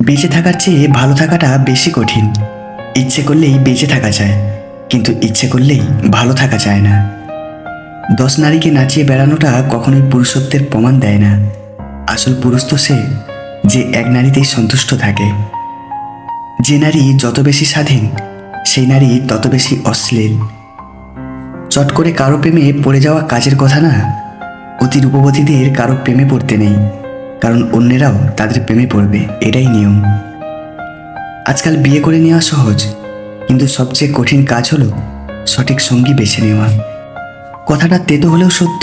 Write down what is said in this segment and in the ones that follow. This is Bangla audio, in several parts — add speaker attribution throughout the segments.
Speaker 1: বেঁচে থাকার চেয়ে ভালো থাকাটা বেশি কঠিন। ইচ্ছে করলেই বেঁচে থাকা যায়, কিন্তু ইচ্ছে করলেই ভালো থাকা যায় না। দশ নারীকে নাচিয়ে বেড়ানোটা কখনোই পুরুষত্বের প্রমাণ দেয় না। আসল পুরুষ তো সে, যে এক নারীতেই সন্তুষ্ট থাকে। যে নারী যত বেশি স্বাধীন, সেই নারী তত বেশি অশ্লীল। চট করে কারও প্রেমে পড়ে যাওয়া কাজের কথা না, অতি রূপবতীদের কারও প্রেমে পড়তে নেই। কারণ অন্যেরাও তাদের প্রেমে পড়বে, এটাই নিয়ম। আজকাল বিয়ে করে নেওয়া সহজ, কিন্তু সবচেয়ে কঠিন কাজ হলো সঠিক সঙ্গী বেছে নেওয়া। কথাটা তেতো হলেও সত্য,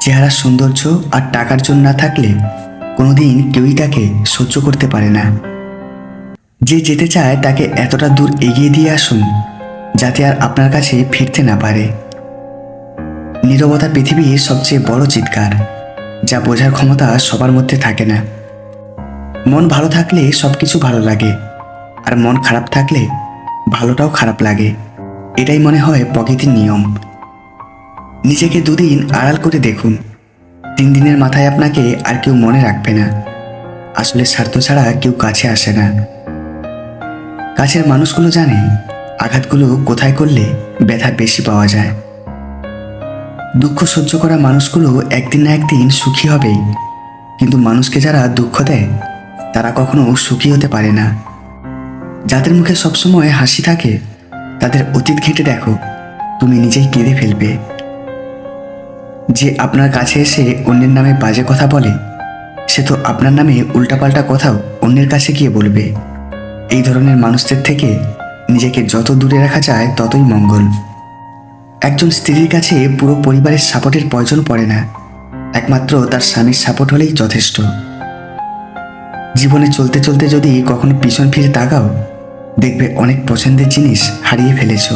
Speaker 1: চেহারার সৌন্দর্য আর টাকার জন্য না থাকলে কোনোদিন কেউই তাকে সহ্য করতে পারে না। যে যেতে চায় তাকে এতটা দূর এগিয়ে দিয়ে আসুন, যাতে আর আপনার কাছে ফিরতে না পারে। নীরবতা পৃথিবীর সবচেয়ে বড় চিৎকার। যা বোঝার ক্ষমতা সবার মধ্যে থাকে না। মন ভালো থাকলে সব কিছু ভালো লাগে, আর মন খারাপ থাকলে ভালোটাও খারাপ লাগে। এটাই মনে হয় প্রকৃতির নিয়ম। নিজেকে দুদিন আড়াল করে দেখুন। তিন দিনের মাথায় আপনাকে আর কেউ মনে রাখবে না। আসলে স্বার্থ ছাড়া কেউ কাছে আসে না। কাছের মানুষগুলো জানে আঘাতগুলো কোথায় করলে ব্যথা বেশি পাওয়া যায়। দুঃখ সহ্য করা মানুষগুলো একদিন না একদিন সুখী হবেই। কিন্তু মানুষকে যারা দুঃখ দেয়, তারা কখনো সুখী হতে পারে না। যাদের মুখে সবসময় হাসি থাকে, তাদের অতীত ঘেঁটে দেখো, তুমি নিজেই কেঁদে ফেলবে। যে আপনার কাছে এসে অন্যের নামে বাজে কথা বলে, সে তো আপনার নামে উল্টাপাল্টা কথাও অন্যের কাছে গিয়ে বলবে। এই ধরনের মানুষদের থেকে নিজেকে যত দূরে রাখা যায়, ততই মঙ্গল। একজন স্ত্রীর কাছে পুরো পরিবারের সাপোর্টের প্রয়োজন পড়ে না। একমাত্র তার স্বামীর সাপোর্ট হলেই যথেষ্ট। জীবনে চলতে চলতে যদি কখনো পিছন ফিরে তাকাও, দেখবে অনেক পছন্দের জিনিস হারিয়ে ফেলেছ।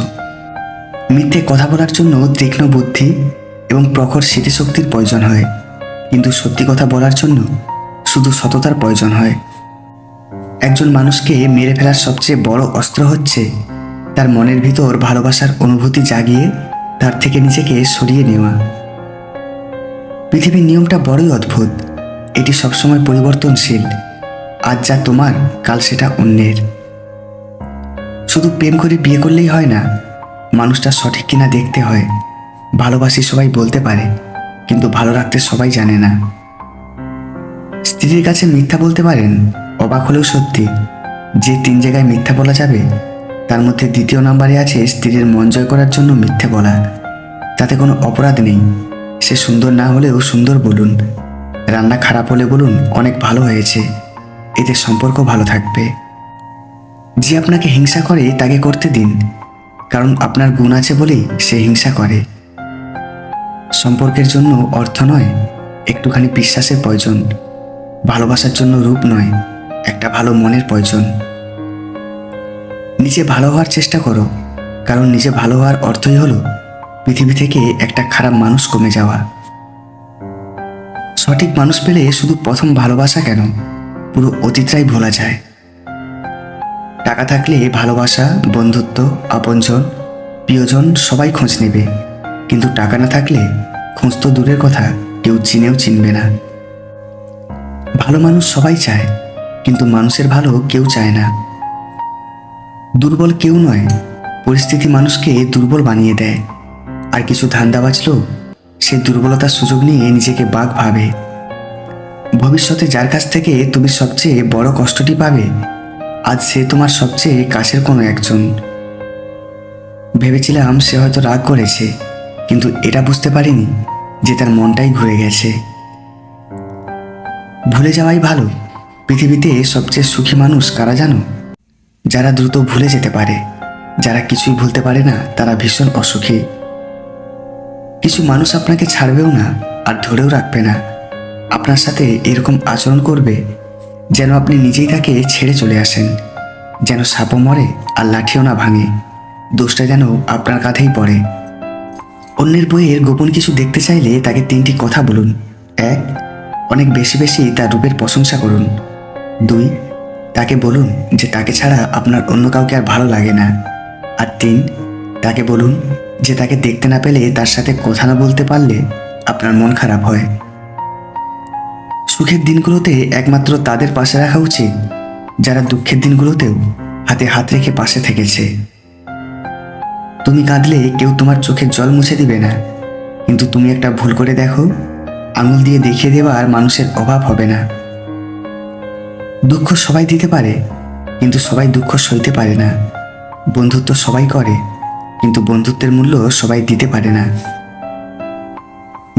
Speaker 1: মিথ্যে কথা বলার জন্য তীক্ষ্ণ বুদ্ধি এবং প্রখর স্মৃতিশক্তির প্রয়োজন হয়। কিন্তু সত্যি কথা বলার জন্য শুধু সততার প্রয়োজন হয়। একজন মানুষকে মেরে ফেলার সবচেয়ে বড় অস্ত্র হচ্ছে তার মনের ভিতর ভালোবাসার অনুভূতি জাগিয়ে তার থেকে নিজেকে সরিয়ে নেওয়া। পৃথিবীর নিয়মটা বড়ই অদ্ভুত। এটি সবসময় পরিবর্তনশীল। আজ যা তোমার, কাল সেটা অন্যের। শুধু প্রেম করে বিয়ে করলেই হয় না, মানুষটা সঠিক কিনা দেখতে হয়। ভালোবাসি সবাই বলতে পারে, কিন্তু ভালো রাখতে সবাই জানে না। স্ত্রীর কাছে মিথ্যা বলতে পারেন, অবাক হলেও সত্যি। যে তিন জায়গায় মিথ্যা বলা যাবে তার মধ্যে দ্বিতীয় নাম্বারে আছে স্ত্রীর মন জয় করার জন্য মিথ্যে বলা। তাতে কোনো অপরাধ নেই। সে সুন্দর না হলেও সুন্দর বলুন। রান্না খারাপ হলে বলুন, অনেক ভালো হয়েছে। এতে সম্পর্ক ভালো থাকবে। যে আপনাকে হিংসা করে, তাকে করতে দিন। কারণ আপনার গুণ আছে বলেই সে হিংসা করে। সম্পর্কের জন্য অর্থ নয়, একটুখানি বিশ্বাসের প্রয়োজন। ভালোবাসার জন্য রূপ নয়, একটা ভালো মনের প্রয়োজন। নিজে ভালো হওয়ার চেষ্টা করো। কারণ নিজে ভালো হওয়ার অর্থই হলো পৃথিবী থেকে একটা খারাপ মানুষ কমে যাওয়া। সঠিক মানুষ পেলে শুধু প্রথম ভালোবাসা কেন? পুরো অতীতটাই ভোলা যায়। টাকা থাকলে ভালোবাসা, বন্ধুত্ব, আপনজন, প্রিয়জন সবাই খোঁজ নেবে। কিন্তু টাকা না থাকলে খোঁজ তো দূরের কথা, কেউ চিনেও চিনবে না। ভালো মানুষ সবাই চায়, কিন্তু মানুষের ভালো কেউ চায় না। দুর্বল কেউ নয়। পরিস্থিতি মানুষকে দুর্বল বানিয়ে দেয়। আর কিছু ধান্দা লোক সে দুর্বলতার সুযোগ নিয়ে নিজেকে বাঘ ভাবে। ভবিষ্যতে যার কাছ থেকে তুমি সবচেয়ে বড় কষ্টটি পাবে, আজ সে তোমার সবচেয়ে কাছের কোনো একজন। ভেবেছিলাম সে হয়তো রাগ করেছে, কিন্তু এটা বুঝতে পারিনি যে তার মনটাই ঘুরে গেছে। ভুলে যাওয়াই ভালো। পৃথিবীতে সবচেয়ে সুখী মানুষ কারা জানো? যারা দ্রুত ভুলে যেতে পারে, যারা কিছুই ভুলতে পারে না, তারা ভীষণ অসুখী। কিছু মানুষ আপনাকে ছাড়বেও না আর ধরেও রাখবে না। আপনার সাথে এরকম আচরণ করবে যেন আপনি নিজেই তাকে ছেড়ে চলে আসেন, যেন সাপও মরে আর লাঠিও না ভাঙে। দোষটা যেন আপনার কাঁধেই পড়ে। অন্যের বইয়ের গোপন কিছু দেখতে চাইলে তাকে তিনটি কথা বলুন। এক, অনেক বেশি বেশি তার রূপের প্রশংসা করুন। দুই তাকে বলুন যে তাকে ছাড়া আপনার অন্য কাউকে আর ভালো লাগে না। আর তিন, তাকে বলুন যে তাকে দেখতে না পেলে তার সাথে কথা না বলতে পারলে আপনার মন খারাপ হয়। সুখের দিনগুলোতে একমাত্র তাদের পাশে রাখা উচিত, যারা দুঃখের দিনগুলোতেও হাতে হাত রেখে পাশে থেকেছে। তুমি কাঁদলে কেউ তোমার চোখের জল মুছে দিবে না, কিন্তু তুমি একটা ভুল করে দেখো, আঙুল দিয়ে দেখিয়ে দেওয়ার মানুষের অভাব হবে না। দুঃখ সবাই দিতে পারে, কিন্তু সবাই দুঃখ সইতে পারে না। বন্ধুত্ব সবাই করে, কিন্তু বন্ধুত্বের মূল্য সবাই দিতে পারে না।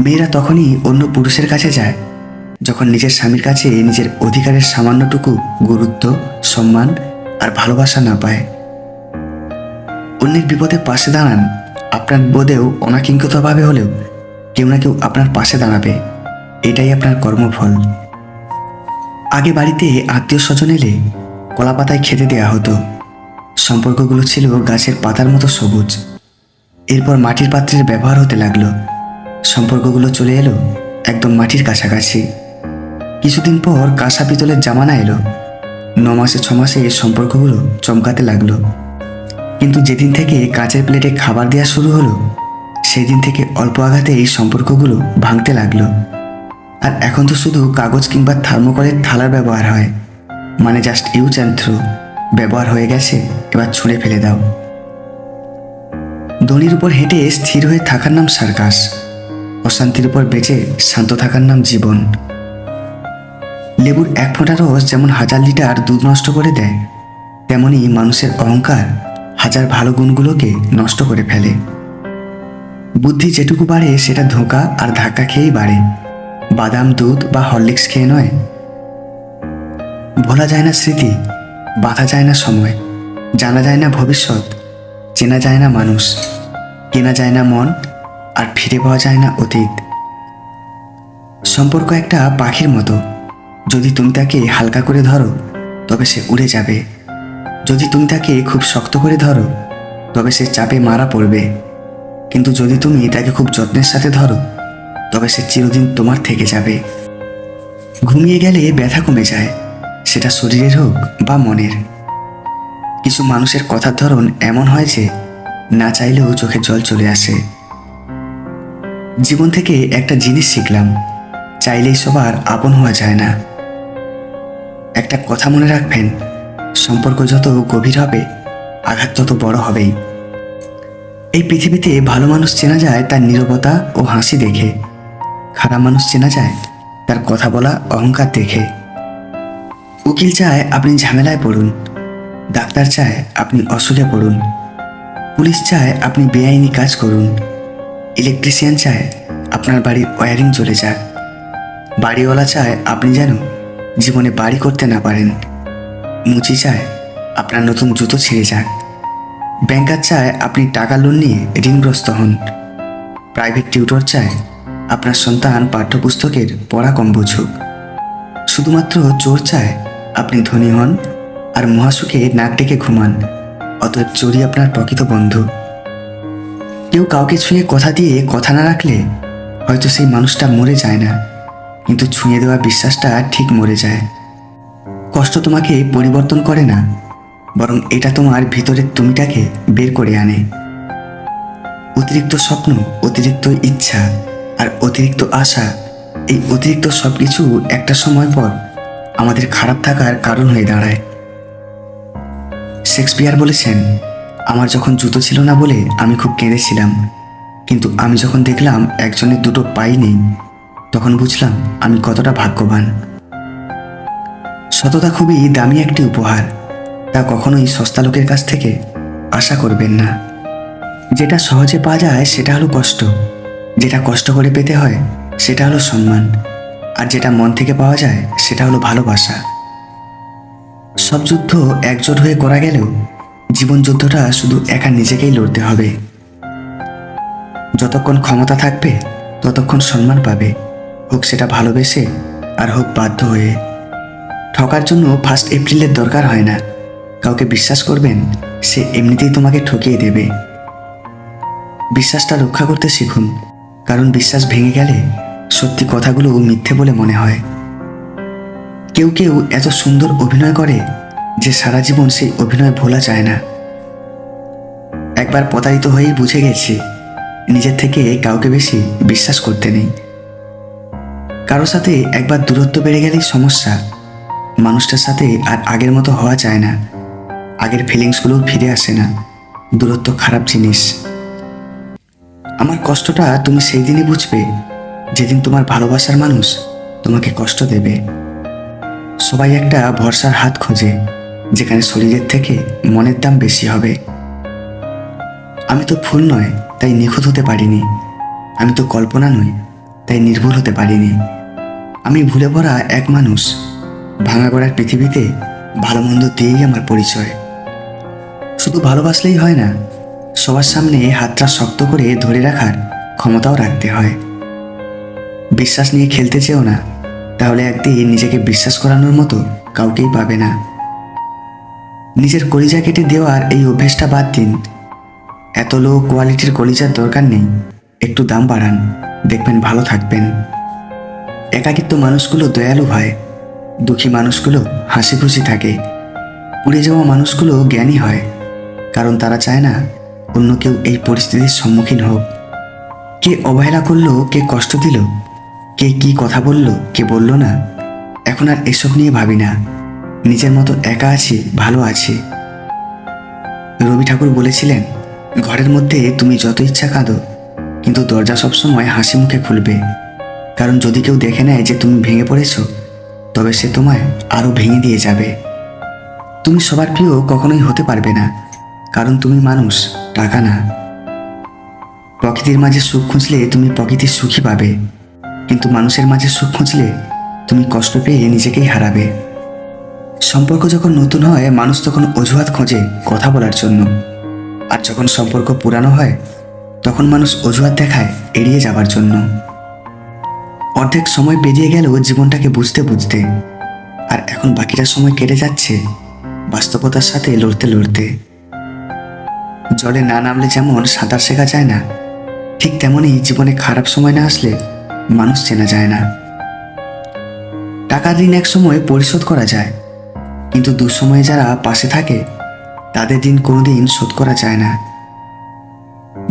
Speaker 1: মেয়েরা তখনই অন্য পুরুষের কাছে যায়, যখন নিজের স্বামীর কাছে নিজের অধিকারের সামান্যটুকু গুরুত্ব, সম্মান আর ভালোবাসা না পায়। অন্যের বিপদে পাশে দাঁড়ান, আপনার বিপদেও অনাকিঙ্কতভাবে হলেও কেউ না কেউ আপনার পাশে দাঁড়াবে। এটাই আপনার কর্মফল। আগে বাড়িতে আত্মীয় স্বজন এলে কলা পাতায় খেতে দেওয়া হতো। সম্পর্কগুলো ছিল গাছের পাতার মতো সবুজ। এরপর মাটির পাত্রের ব্যবহার হতে লাগল। সম্পর্কগুলো চলে এলো একদম মাটির কাছাকাছি। কিছুদিন পর কাঁসা পিতলের জামানা এলো। ন মাসে, ছ মাসে এই সম্পর্কগুলো চমকাতে লাগল। কিন্তু যেদিন থেকে কাঁচের প্লেটে খাবার দেওয়া শুরু হলো সেই দিন থেকে অল্প আঘাতে এই সম্পর্কগুলো ভাঙতে লাগল। আর এখন তো শুধু কাগজ কিংবা থার্মোকলের থালার ব্যবহার হয়। মানে জাস্ট ইউজ অ্যান্ড থ্রো ব্যবহার হয়ে গেছে, এবার ছুঁড়ে ফেলে দাও। দড়ির উপর হেঁটে স্থির হয়ে থাকার নাম সার্কাস। অশান্তির উপর বেঁচে শান্ত থাকার নাম জীবন। লেবুর এক ফোঁটা রস যেমন হাজার লিটার দুধ নষ্ট করে দেয়, তেমনি মানুষের অহংকার হাজার ভালো গুণগুলোকে নষ্ট করে ফেলে। বুদ্ধি যেটুকু বাড়ে সেটা ধোঁকা আর ধাক্কা খেয়েই বাড়ে। বাদাম, দুধ বা হরলিক্স খেয়ে নয়? ভোলা যায় না স্মৃতি, বাঁধা যায় না সময়, জানা যায় না ভবিষ্যৎ, চেনা যায় না মানুষ, কেনা যায় না মন আর ফিরে পাওয়া যায় না অতীত। সম্পর্ক একটা পাখির মতো। যদি তুমি তাকে হালকা করে ধরো, তবে সে উড়ে যাবে। যদি তুমি তাকে খুব শক্ত করে ধরো, তবে সে চাপে মারা পড়বে। কিন্তু যদি তুমি তাকে খুব যত্নের সাথে ধরো তবে সে চিরদিন তোমার থেকে যাবে। ঘুমিয়ে গেলে ব্যথা কমে যায়, সেটা শরীরের হোক বা মনের। কিছু মানুষের কথার ধরন এমন হয় যে, না চাইলেও চোখে জল চলে আসে। জীবন থেকে একটা জিনিস শিখলাম, চাইলেই সবার আপন হওয়া যায় না। একটা কথা মনে রাখবেন, সম্পর্ক যত গভীর হবে, আঘাত তত বড় হবেই। এই পৃথিবীতে ভালো মানুষ চেনা যায় তার নীরবতা ও হাসি দেখে। খারাপ মানুষ চেনা যায়, তার কথা বলা অহংকার দেখে। উকিল চায় আপনি ঝামেলায় পড়ুন, ডাক্তার চায় আপনি অসুখে পড়ুন, পুলিশ চায় আপনি বেআইনি কাজ করুন, ইলেকট্রিশিয়ান চায় আপনার বাড়ির ওয়ারিং চলে যাক, বাড়িওয়ালা চায় আপনি যেন জীবনে বাড়ি করতে না পারেন, মুচি চায় আপনার নতুন জুতো ছিঁড়ে যাক, ব্যাংকার চায় আপনি টাকা লোন নিয়ে ঋণগ্রস্ত হন, প্রাইভেট টিউটর চায় আপনার সন্তান পাঠ্যপুস্তকের পড়া কম বুঝুক। শুধুমাত্র চোর চায় আপনি ধনী হন আর মহাসুখে নাক ডেকে ঘুমান, অতএব চোরই আপনার প্রকৃত বন্ধু। কেউ কাউকে ছুঁয়ে কথা দিয়ে কথা না রাখলে হয়তো সেই মানুষটা মরে যায় না, কিন্তু ছুঁয়ে দেওয়া বিশ্বাসটা ঠিক মরে যায়। কষ্ট তোমাকে পরিবর্তন করে না, বরং এটা তোমার ভিতরের তুমিটাকে বের করে আনে। অতিরিক্ত স্বপ্ন, অতিরিক্ত ইচ্ছা আর অতিরিক্ত আশা, এই অতিরিক্ত সব কিছু একটা সময় পর আমাদের খারাপ থাকার কারণ হয়ে দাঁড়ায়। শেক্সপিয়ার বলেছেন, আমার যখন জুতো ছিল না বলে আমি খুব কেঁদেছিলাম, কিন্তু আমি যখন দেখলাম একজনের দুটো পাই নেই, তখন বুঝলাম আমি কতটা ভাগ্যবান। সততা খুবই দামি একটি উপহার, তা কখনোই সস্তা লোকের কাছ থেকে আশা করবেন না। যেটা সহজে পাওয়া যায় সেটা হলো কষ্ট। যেটা কষ্ট করে পেতে হয়, সেটা হলো সম্মান। আর যেটা মন থেকে পাওয়া যায়, সেটা হলো ভালোবাসা। সব যুদ্ধ একজোট হয়ে করা গেলেও, জীবন যুদ্ধটা শুধু একা নিজেকেই লড়তে হবে। যতক্ষণ ক্ষমতা থাকবে, ততক্ষণ সম্মান পাবে। হোক সেটা ভালোবেসে, আর হোক বাধ্য হয়ে। ঠকার জন্য ফার্স্ট এপ্রিলের দরকার হয় না। কাউকে বিশ্বাস করবেন, সে এমনিতেই তোমাকে ঠকিয়ে দেবে। বিশ্বাসটা রক্ষা করতে শিখুন। কারণ বিশ্বাস ভেঙে গেলে সত্যি কথাগুলো মিথ্যে বলে মনে হয়। কেউ কেউ এত সুন্দর অভিনয় করে যে সারা জীবন সেই অভিনয় ভোলা যায় না। একবার প্রতারিত হয়েই বুঝে গেছি, নিজের থেকে কাউকে বেশি বিশ্বাস করতে নেই। কারও সাথে একবার দূরত্ব বেড়ে গেলেই সমস্যা, মানুষটার সাথে আর আগের মতো হওয়া যায় না। আগের ফিলিংসগুলো ফিরে আসে না। দূরত্ব খারাপ জিনিস। আমার কষ্টটা তুমি সেই দিনই বুঝবে। যেদিন তোমার ভালোবাসার মানুষ তোমাকে কষ্ট দেবে। সবাই একটা ভরসার হাত খোঁজে, যেখানে শরীরের থেকে মনের দাম বেশি হবে। আমি তো ফুল নয়, তাই নিখুঁত হতে পারিনি। আমি তো কল্পনা নই, তাই নির্ভুল হতে পারিনি। আমি ভুলে ভরা এক মানুষ, ভাঙা গড়ার পৃথিবীতে ভালো মন্দ দিয়েই আমার পরিচয়। শুধু ভালোবাসলেই হয় না সবার সামনে হাতটা শক্ত করে ধরে রাখার ক্ষমতাও রাখতে হয়। বিশ্বাস নিয়ে খেলতে চেও না, তাহলে একদিন নিজেকে বিশ্বাস করানোর মতো কাউকেই পাবে না। নিজের কলিজা কেটে দেওয়ার এই অভ্যেসটা বাদ দিন। এত লো কোয়ালিটির কলিজার দরকার নেই, একটু দাম বাড়ান, দেখবেন ভালো থাকবেন। একাকিত্ব মানুষগুলো দয়ালু হয়, দুঃখী মানুষগুলো হাসি খুশি থাকে। পুড়ে যাওয়া মানুষগুলো জ্ঞানী হয়, কারণ তারা চায় না অন্য কেউ এই পরিস্থিতির সম্মুখীন হোক। কে অবহেলা করল, কে কষ্ট দিল, কে কি কথা বলল, কে বলল না, এখন আর এসব নিয়ে ভাবি না। নিজের মতো একা আছি, ভালো আছি। রবি ঠাকুর বলেছিলেন, ঘরের মধ্যে তুমি যত ইচ্ছা কাঁদো, কিন্তু দরজা সবসময় হাসি মুখে খুলবে। কারণ যদি কেউ দেখে নেয় যে তুমি ভেঙে পড়েছো, তবে সে তোমায় আরও ভেঙে দিয়ে যাবে। তুমি সবার প্রিয় কখনোই হতে পারবে না, কারণ তুমি মানুষ। টাকা না। প্রকৃতির মাঝে সুখ খুঁজলে তুমি প্রকৃতির সুখী পাবে। কিন্তু মানুষের মাঝে সুখ খুঁজলে তুমি কষ্ট পেয়ে নিজেকেই হারাবে। সম্পর্ক যখন নতুন হয়, মানুষ তখন অজুহাত খোঁজে কথা বলার জন্য। আর যখন সম্পর্ক পুরানো হয়, তখন মানুষ অজুহাত দেখায় এড়িয়ে যাবার জন্য। অর্ধেক সময় পেরিয়ে গেলেও জীবনটাকে বুঝতে বুঝতে। আর এখন বাকিটা সময় কেটে যাচ্ছে বাস্তবতার সাথে লড়তে লড়তে। জলে না নামলে যেমন সাঁতার শেখা যায় না, ঠিক তেমনই জীবনে খারাপ সময় না আসলে মানুষ চেনা যায় না। টাকার ঋণ এক সময় পরিশোধ করা যায়, কিন্তু দুঃসময়ে যারা পাশে থাকে, তাদের দিন কোনোদিন শোধ করা যায় না।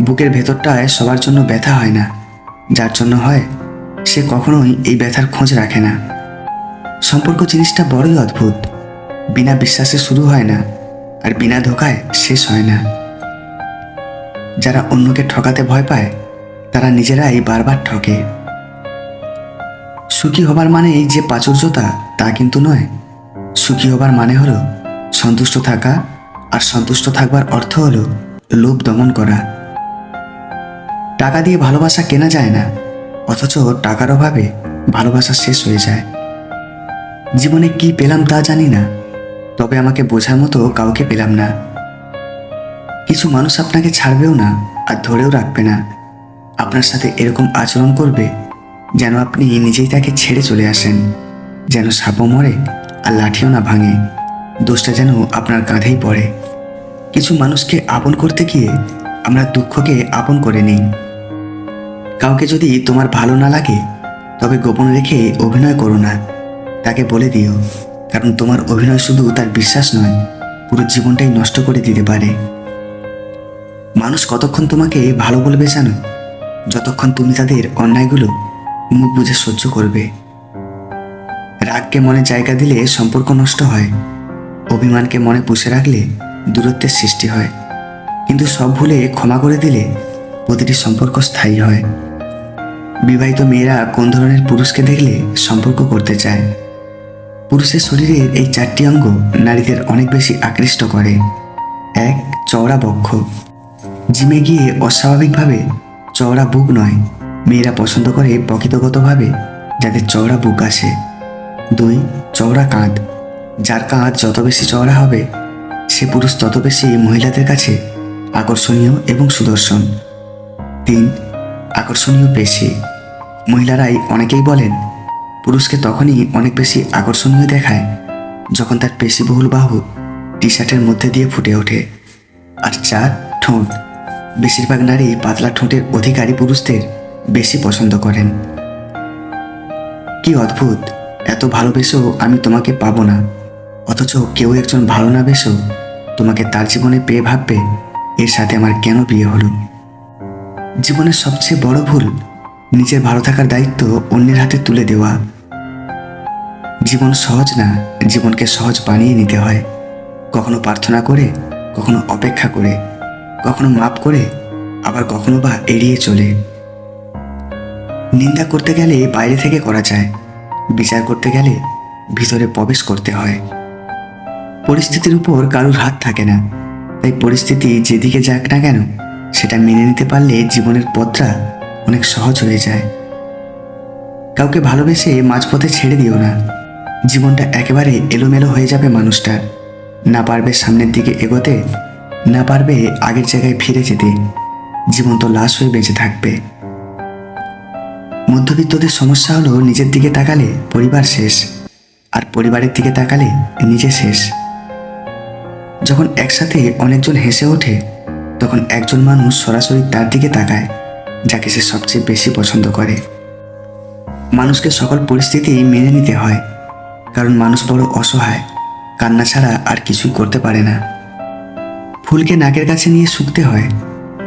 Speaker 1: বুকের ভেতরটায় সবার জন্য ব্যথা হয় না, যার জন্য হয় সে কখনোই এই ব্যথার খোঁজ রাখে না। সম্পর্ক জিনিসটা বড়ই অদ্ভুত, বিনা বিশ্বাসে শুরু হয় না, আর বিনা ধোকায় শেষ হয় না। যারা অন্যকে ঠকাতে ভয় পায়, তারা নিজেরাই বারবার ঠকে। সুখী হবার মানে এই যে প্রাচুর্যতা, তা কিন্তু নয়। সুখী হবার মানে হলো সন্তুষ্ট থাকা, আর সন্তুষ্ট থাকবার অর্থ হলো লোভ দমন করা। টাকা দিয়ে ভালোবাসা কেনা যায় না, অথচ টাকার অভাবে ভালোবাসা শেষ হয়ে যায়। জীবনে কি পেলাম তা জানি না, তবে আমাকে বোঝার মতো কাউকে পেলাম না। কিছু মানুষ আপনাকে ছাড়বেও না আর ধরেও রাখবে না। আপনার সাথে এরকম আচরণ করবে যেন আপনি নিজেই তাকে ছেড়ে চলে আসেন। যেন সাপও মরে আর লাঠিও না ভাঙে। দোষটা যেন আপনার কাঁধেই পড়ে। কিছু মানুষকে আপন করতে গিয়ে আমরা দুঃখকে আপন করে নিই। কাউকে যদি তোমার ভালো না লাগে, তবে গোপন রেখে অভিনয় করো না। তাকে বলে দিও, কারণ তোমার অভিনয় শুধু তার বিশ্বাস নয়, পুরো জীবনটাই নষ্ট করে দিতে পারে। মানুষ কতক্ষণ তোমাকে ভালো বলবে জানো? যতক্ষণ তুমি তাদের অন্যায়গুলো মুখ বুঝে সহ্য করবে। রাগকে মনে জায়গা দিলে সম্পর্ক নষ্ট হয়। অভিমানকে মনে পুষে রাখলে দূরত্বের সৃষ্টি হয়। কিন্তু সব ভুলে ক্ষমা করে দিলে প্রতিটি সম্পর্ক স্থায়ী হয়। বিবাহিত মেয়েরা কোন ধরনের পুরুষকে দেখলে সম্পর্ক করতে চায়? পুরুষের শরীরের এই চারটি অঙ্গ নারীদের অনেক বেশি আকৃষ্ট করে। এক, চওড়া বক্ষ। জিমে গিয়ে অস্বাভাবিকভাবে চওড়া বুক নয়। মেয়েরা পছন্দ করে প্রকৃতগতভাবে যাদের চওড়া বুক আসে। দুই, চওড়া কাঁধ। যার কাঁধ যত বেশি চওড়া হবে, সে পুরুষ তত বেশি মহিলাদের কাছে আকর্ষণীয় এবং সুদর্শন। তিন, আকর্ষণীয় পেশি। মহিলারাই অনেকেই বলেন, পুরুষকে তখনই অনেক বেশি আকর্ষণীয় দেখায় যখন তার পেশিবহুল বাহু টি শার্টের মধ্যে দিয়ে ফুটে ওঠে। আর চার, ঠোঁট। বেশিরভাগ নারী পাতলা ঠোঁটের অধিকারী পুরুষদের বেশি পছন্দ করেন। কি অদ্ভুত, এত ভালোবেসেও আমি তোমাকে পাবো না। অথচ কেউ একজন ভালো না বেসেও তোমাকে তার জীবনে পেয়ে ভাববে, এর সাথে আমার কেন বিয়ে হলো? জীবনের সবচেয়ে বড় ভুল নিজের ভালো থাকার দায়িত্ব অন্যের হাতে তুলে দেওয়া। জীবন সহজ না, জীবনকে সহজ বানিয়ে নিতে হয়। কখনো প্রার্থনা করে, কখনো অপেক্ষা করে। কখনো মাপ করে আবার কখনো বা এড়িয়ে চলে। নিন্দা করতে গেলে বাইরে থেকে করা যায়, বিচার করতে গেলে ভিতরে প্রবেশ করতে হয়। পরিস্থিতির উপর কারুর হাত থাকে না, তাই পরিস্থিতি যেদিকে যাক না কেন, সেটা মেনে নিতে পারলে জীবনের পথটা অনেক সহজ হয়ে যায়। কাউকে ভালোবেসে মাঝপথে ছেড়ে দিও না, জীবনটা একেবারে এলোমেলো হয়ে যাবে মানুষটার না পারবে সামনের দিকে এগোতে না পারবে আগের জায়গায় ফিরে যেতে। জীবন তো লাশ হয়ে বেঁচে থাকবে। মধ্যবিত্তদের সমস্যা হলো নিজের দিকে তাকালে পরিবার শেষ, আর পরিবারের দিকে তাকালে নিজে শেষ। যখন একসাথে অনেকজন হেসে ওঠে, তখন একজন মানুষ সরাসরি তার দিকে তাকায়, যাকে সে সবচেয়ে বেশি পছন্দ করে। মানুষকে সকল পরিস্থিতি মেনে নিতে হয়, কারণ মানুষ বড় অসহায়, কান্না ছাড়া আর কিছুই করতে পারে না। ফুলকে নাকের কাছে নিয়ে শুকতে হয়,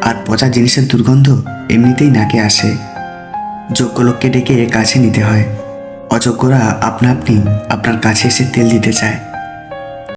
Speaker 1: আর পচা জিনিসের দুর্গন্ধ এমনিতেই নাকে আসে। যোগ্য লোককে ডেকে কাছে নিতে হয়। অযোগ্যরা আপনা আপনি আপনার কাছে এসে তেল দিতে চায়।